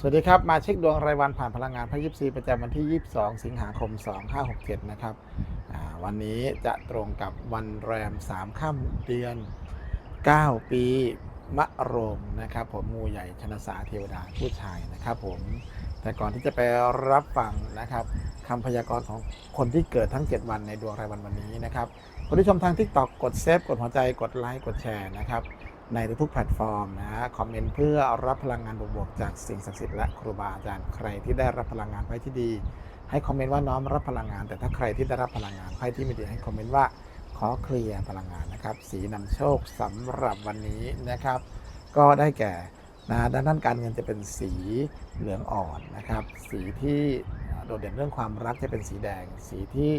สวัสดีครับ มาเช็คดวงรายวันผ่านพลังงานพระยิปซีประจำวันที่ 22 สิงหาคม 2567 นะครับวันนี้จะตรงกับวันแรม 3 ค่ำเดือน 9 ปีมะโรงนะครับ ผมงูใหญ่ชนสาเทวดาผู้ชายนะครับผมแต่ก่อนที่จะไปรับฟังนะครับคำพยากรณ์ของคนที่เกิดทั้ง 7 วันในดวงรายวันวันนี้นะครับคนที่ชมทาง TikTok กดเซฟกดหัวใจกดไลค์กดแชร์นะครับ ในทุกๆแพลตฟอร์มนะคอมเมนต์เพื่อรับพลังงานบวกๆจากสิ่งศักดิ์สิทธิ์และครูบาอาจารย์ใครที่ได้รับพลังงานไพ่ที่ดี ให้คอมเมนต์ว่าน้อมรับพลังงาน แต่ถ้าใครที่ได้รับพลังงานไพ่ที่ไม่ดีให้คอมเมนต์ว่าขอเคลียร์พลังงานนะครับ สีนำโชคสำหรับวันนี้นะครับ ก็ได้แก่นะด้าด้านการเงินจะเป็นสีเหลืองอ่อนนะครับ สีที่ โดดเด่นเรื่องความรักจะเป็นสีแดง สีที่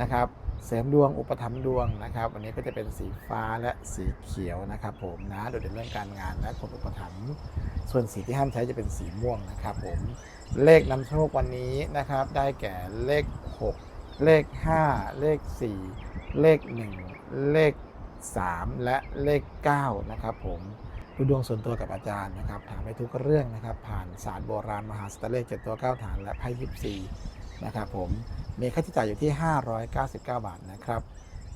นะครับเสริมดวงอุปถัมภ์ดวงนะครับวันนี้ก็จะเป็นสีฟ้าและสีเขียวนะครับผมนะโดดเด่นเรื่องการงานและคนอุปถัมภ์ส่วนสีที่ห้ามใช้จะเป็นสีม่วงนะครับผมเลขนำโชควันนี้นะครับได้แก่เลข 6 เลข 5 เลข 4 เลข 1 เลข 3 และเลข9นะครับผม ดูดวงส่วนตัวกับอาจารย์นะครับ ถามไปทุกเรื่องนะครับ ผ่านศาสตร์โบราณมหาสตเลขเจ็ดตัวเก้าฐานและไพ่ยิปซีนะครับผมมีค่าใช้จ่ายอยู่ที่ 599 บาทนะครับ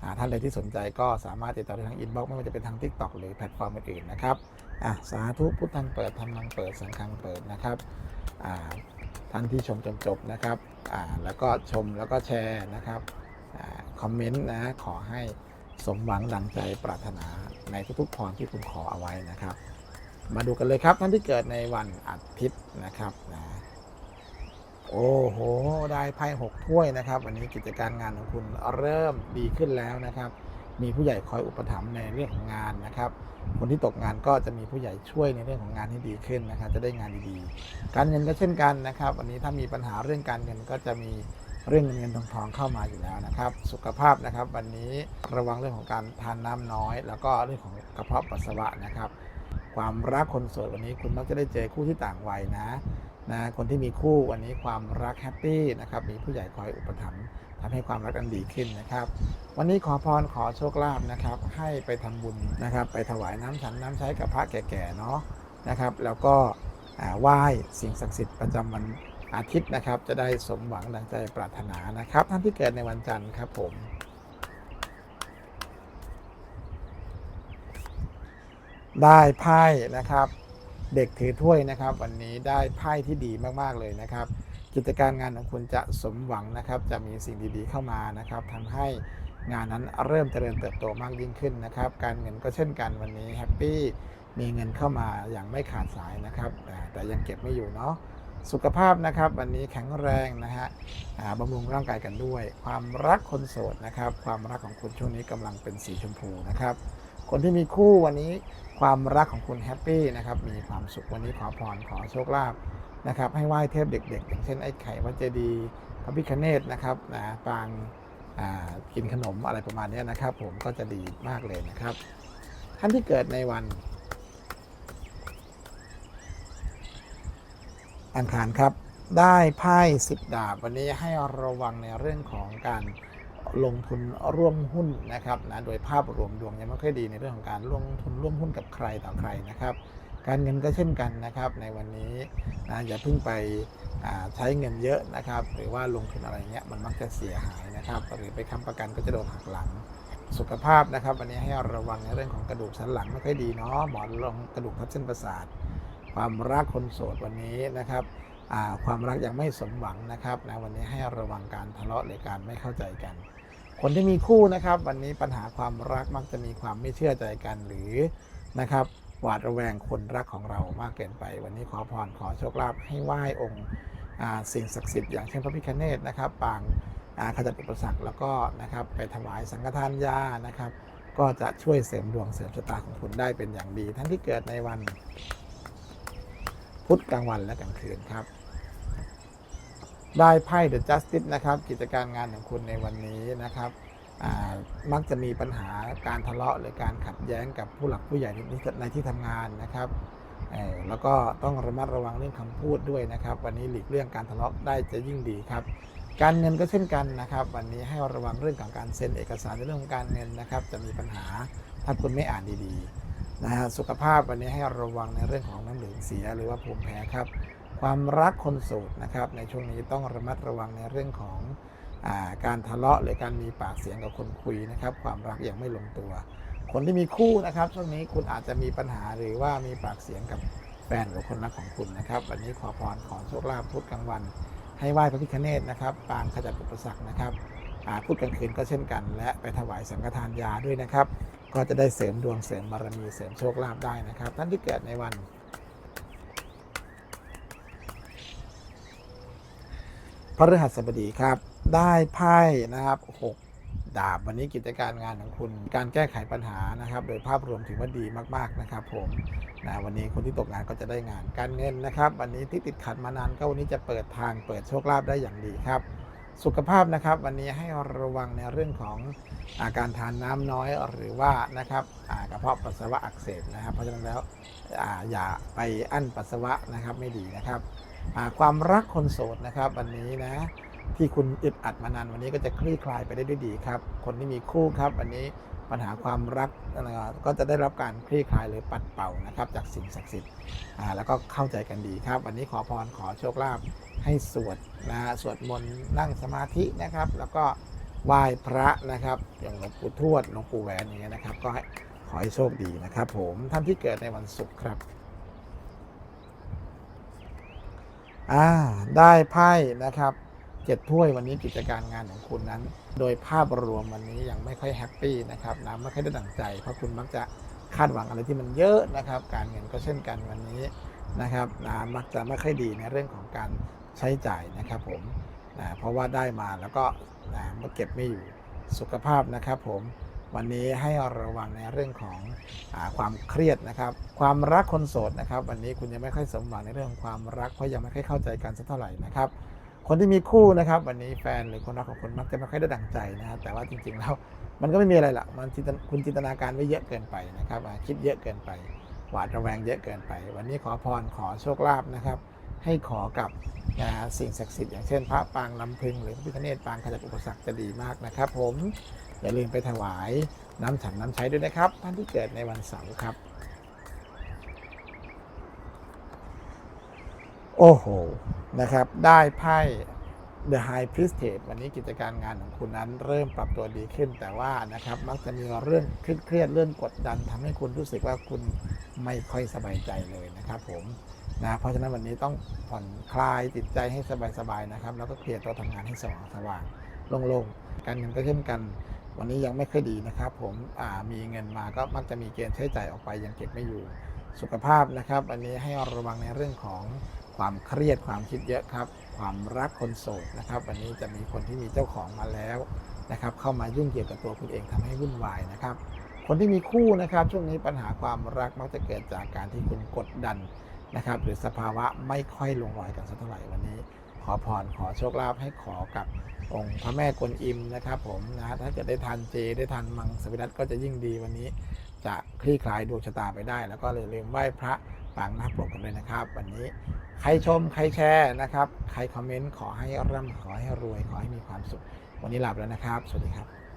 อ่าท่านใดที่สนใจก็สามารถติดต่อได้ทางอินบ็อกซ์ไม่ว่าจะเป็นทาง TikTok หรือแพลตฟอร์มอื่นๆนะครับสาธุพุทธังเปิดธรรมังเปิดสังฆังเปิดนะครับท่านที่ชมจนจบนะครับแล้วก็ชมแล้วก็แชร์นะครับอคอมเมนต์นะขอให้ สมหวังดังใจปรารถนาในทุกๆพรที่คุณขอเอาไว้นะครับ มาดูกันเลยครับท่านที่เกิดในวันอาทิตย์นะครับนะโอ้โห ได้ไพ่หกถ้วยนะครับ วันนี้กิจการงานของคุณเริ่มดีขึ้นแล้วนะครับ มีผู้ใหญ่คอยอุปถัมภ์ในเรื่องของงานนะครับ คนที่ตกงานก็จะมีผู้ใหญ่ช่วยในเรื่องของงานให้ดีขึ้นนะครับ จะได้งานดีๆ การเงินก็เช่นกันนะครับ วันนี้ถ้ามีปัญหาเรื่องการเงินก็จะมี เรื่องเงินทองทองเข้ามาอยู่แล้วนะครับ สุขภาพนะครับ วันนี้ระวังเรื่องของการทานน้ำน้อย แล้วก็เรื่องของกระเพาะปัสสาวะนะครับ ความรักคนโสดวันนี้คุณมักจะได้เจอคู่ที่ต่างวัยนะนะคนที่มีคู่วันนี้ความรักแฮปปี้นะครับมีผู้ใหญ่คอยอุปถัมภ์ทำให้ความรักอันดีขึ้นนะครับ วันนี้ขอพรขอโชคลาภนะครับ ให้ไปทำบุญนะครับ ไปถวายน้ำฉันน้ำใช้กับพระแก่ๆเนาะนะครับ แล้วก็ไหว้สิ่งศักดิ์สิทธิ์ประจำวัน อาทิตย์นะครับ จะได้สมหวังดังใจปรารถนานะครับ ท่านที่เกิดในวันจันทร์ครับผมได้ไพ่นะครับ เด็กถือถ้วยนะครับ วันนี้ได้ไพ่ที่ดีมากๆเลยนะครับ กิจการงานของคุณจะสมหวังนะครับ จะมีสิ่งดีๆเข้ามานะครับทำให้งานนั้นเริ่มเจริญเติบโตมากยิ่งขึ้นนะครับ การเงินก็เช่นกันวันนี้แฮปปี้มีเงินเข้ามาอย่างไม่ขาดสายนะครับ แต่ยังเก็บไม่อยู่เนาะ สุขภาพนะครับวันนี้แข็งแรงนะฮะบำรุงร่างกายกันด้วย ความรักคนโสดนะครับ ความรักของคุณช่วงนี้กำลังเป็นสีชมพูนะครับ คนที่มีคู่วันนี้ความรักของคุณแฮปปี้นะครับมีความสุขวันนี้ขอพรขอโชคลาภนะครับให้ไหว้เทพเด็ก ๆ อย่างเช่นไอ้ไข่วัดเจดีพระพิคเนตนะครับนะปางกินขนมอะไรประมาณนี้นะครับ ผมก็จะดีมากเลยนะครับ ท่านที่เกิดในวัน อังคารครับ ได้ไพ่สิบดาบ วันนี้ให้ระวังในเรื่องของการลงทุนร่วมหุ้นนะครับนะโดยภาพรวมดวงยังไม่ค่อยดีในเรื่องของการลงทุนร่วมหุ้นกับใครต่อใครนะครับ การเงินก็เช่นกันนะครับในวันนี้นะอย่าเพิ่งไปใช้เงินเยอะนะครับ หรือว่าลงทุนอะไรเงี้ยมันมักจะเสียหายนะครับหรือไปค้ำประกันก็จะโดนหักหลังสุขภาพนะครับ วันนี้ให้ระวังในเรื่องของกระดูกสันหลังไม่ค่อยดีเนาะหมอนรองกระดูกทับเส้นประสาท ความรักคนโสดวันนี้นะครับความรักยังไม่สมหวังนะครับนะวันนี้ให้ระวังการทะเลาะหรือการไม่เข้าใจกัน คนที่มีคู่นะครับ วันนี้ปัญหาความรักมักจะมีความไม่เชื่อใจกันหรือนะครับหวาดระแวงคนรักของเรามากเกินไป วันนี้ขอพรขอโชคลาภให้ไหว้องค์สิ่งศักดิ์สิทธิ์อย่างเช่นพระพิฆเนศนะครับปางขจัดอุปสรรคแล้วก็นะครับไปถวายสังฆทานยานะครับ ก็จะช่วยเสริมดวงเสริมชะตาของคุณได้เป็นอย่างดี ท่านที่เกิดในวัน พุธกลางวันและกลางคืนครับ ได้ไพ่ The Justice นะครับ กิจการงานของคุณในวันนี้นะครับมักจะมีปัญหาการทะเลาะหรือการขัดแย้งกับผู้หลักผู้ใหญ่ในที่ในที่ทำงานนะครับแล้วก็ต้องระมัดระวังเรื่องคำพูดด้วยนะครับ วันนี้หลีกเลี่ยงการทะเลาะได้จะยิ่งดีครับ การเงินก็เช่นกันนะครับ วันนี้ให้ระวังเรื่องของการเซ็นเอกสารในเรื่องของการเงินนะครับ จะมีปัญหาถ้าคุณไม่อ่านดีๆ นะฮะสุขภาพวันนี้ให้ระวังในเรื่องของน้ำเหลืองเสียหรือว่าภูมิแพ้ครับ ความรักคนโสดนะครับ ในช่วงนี้ต้องระมัดระวังในเรื่องของอาการทะเลาะหรือการมีปากเสียงกับคนคุยนะครับ ความรักยังไม่ลงตัว คนที่มีคู่นะครับช่วงนี้คุณอาจจะมีปัญหาหรือว่ามีปากเสียงกับแฟนหรือคนรักของคุณนะครับ วันนี้ขอพรขอโชคลาภพุธกลางวัน ให้ไหว้พระพิฆเนศนะครับปางขจัดอุปสรรคนะครับ พุธกลางคืนก็เช่นกัน และไปถวายสังฆทานยาด้วยนะครับ ก็จะได้เสริมดวงเสริมบารมีเสริมโชคลาภได้นะครับ ท่านที่เกิดในวันพฤหัสบดีครับ ได้ไพ่นะครับหกดาบวันนี้กิจการงานของคุณการแก้ไขปัญหานะครับ โดยภาพรวมถือว่าดีมากๆนะครับ ผมนะวันนี้คนที่ตกงานก็จะได้งานการเงินนะครับ วันนี้ที่ติดขัดมานานก็วันนี้จะเปิดทางเปิดโชคลาภได้อย่างดีครับ สุขภาพนะครับ วันนี้ให้ระวังในเรื่องของอาการทานน้ำน้อยหรือว่านะครับกระเพาะปัสสาวะอักเสบนะครับ เพราะฉะนั้นแล้วออย่าไปอั้นปัสสาวะนะครับไม่ดีนะครับความรักคนโสดนะครับ วันนี้นะ ที่คุณอึดอัดมานานวันนี้ก็จะคลี่คลายไปได้ด้วยดีครับ คนที่มีคู่ครับวันนี้ปัญหาความรักก็จะได้รับการคลี่คลายหรือปัดเป่านะครับ จากสิ่งศักดิ์สิทธิ์แล้วก็เข้าใจกันดีครับ วันนี้ขอพรขอโชคลาภให้สวดนะสวดมนต์นั่งสมาธินะครับ แล้วก็ไหว้พระนะครับ อย่างหลวงปู่ทวดหลวงปู่แหวนอย่างเงี้ยนะครับ ก็ให้ขอให้โชคดีนะครับ ผมท่านที่เกิดในวันศุกร์ครับอ่าได้ไพ่นะครับ เจ็ดถ้วยวันนี้กิจการงานของคุณนั้น โดยภาพรวมวันนี้ยังไม่ค่อยแฮปปี้นะครับนะไม่ค่อยได้ดั่งใจ เพราะคุณมักจะคาดหวังอะไรที่มันเยอะนะครับ การเงินก็เช่นกันวันนี้นะครับนะมักจะไม่ค่อยดีในเรื่องของการใช้จ่ายนะครับผมนะเพราะว่าได้มาแล้วก็นะมาเก็บไม่อยู่สุขภาพนะครับผมวันนี้ให้ระวังในเรื่องของอความเครียดนะครับ ความรักคนโสดนะครับ วันนี้คุณยังไม่ค่อยสมหวังในเรื่องของความรักเพราะยังไม่ค่อยเข้าใจกันสักเท่าไหร่นะครับ คนที่มีคู่นะครับวันนี้แฟนหรือคนรักของคุณมักจะไม่ค่อยได้ดังใจนะแต่ว่าจริงๆแล้วมันก็ไม่มีอะไรละมันคุณจินตนาการไว้เยอะเกินไปนะครับคิดเยอะเกินไป หวาดระแวงเยอะเกินไป วันนี้ขอพรขอโชคลาภนะครับ ให้ขอกับนะฮะสิ่งศักดิ์สิทธิ์อย่างเช่น พระปางลำพึงหรือพระพิฆเนศปางขจัดอุปสรรคจะดีมากนะครับ ผมอย่าลืมไปถวายน้ำฉันน้ำใช้ด้วยนะครับท่านที่เกิดในวันเสาร์ครับ โอ้โห นะครับ ได้ไพ่ The High Priestess วันนี้กิจการงานของคุณนั้นเริ่มปรับตัวดีขึ้น แต่ว่านะครับมักจะมีเรื่องเครียดเรื่องกดดันทำให้คุณรู้สึกว่าคุณไม่ค่อยสบายใจเลยนะครับผมนะเพราะฉะนั้นวันนี้ต้องผ่อนคลายจิตใจให้สบายๆนะครับ แล้วก็เคลียร์ตัวทำงานให้สว่างสว่างโล่งๆการเงินก็เช่นกัน วันนี้ยังไม่ค่อยดีนะครับ ผมมีเงินมาก็มักจะมีเกณฑ์ใช้จ่ายออกไปยังเก็บไม่อยู่สุขภาพนะครับ อันนี้ให้ระวังในเรื่องของ ความเครียดความคิดเยอะครับ ความรักคนโสดนะครับ วันนี้จะมีคนที่มีเจ้าของมาแล้วนะครับ เข้ามายุ่งเกี่ยวกับตัวคุณเองทำให้วุ่นวายนะครับ คนที่มีคู่นะครับ ช่วงนี้ปัญหาความรักมักจะเกิดจากการที่คุณกดดันนะครับ หรือสภาวะไม่ค่อยลงรอยกันสักเท่าไหร่วันนี้ อพรขอโชคลาภให้ขอกับองค์พระแม่กวนอิมนะครับผมนะถ้าเกิดได้ทานเจได้ทานมังสวิรัตก็จะยิ่งดีวันนี้ จะคลี่คลายดวงชะตาไปได้ แล้วก็เลยลืมไหว้พระปางนาคปกกันเลยนะครับ วันนี้ใครชมใครแชร์นะครับ ใครคอมเมนต์ขอให้ร่ำขอให้รวยขอให้มีความสุข วันนี้หลับแล้วนะครับ สวัสดีครับ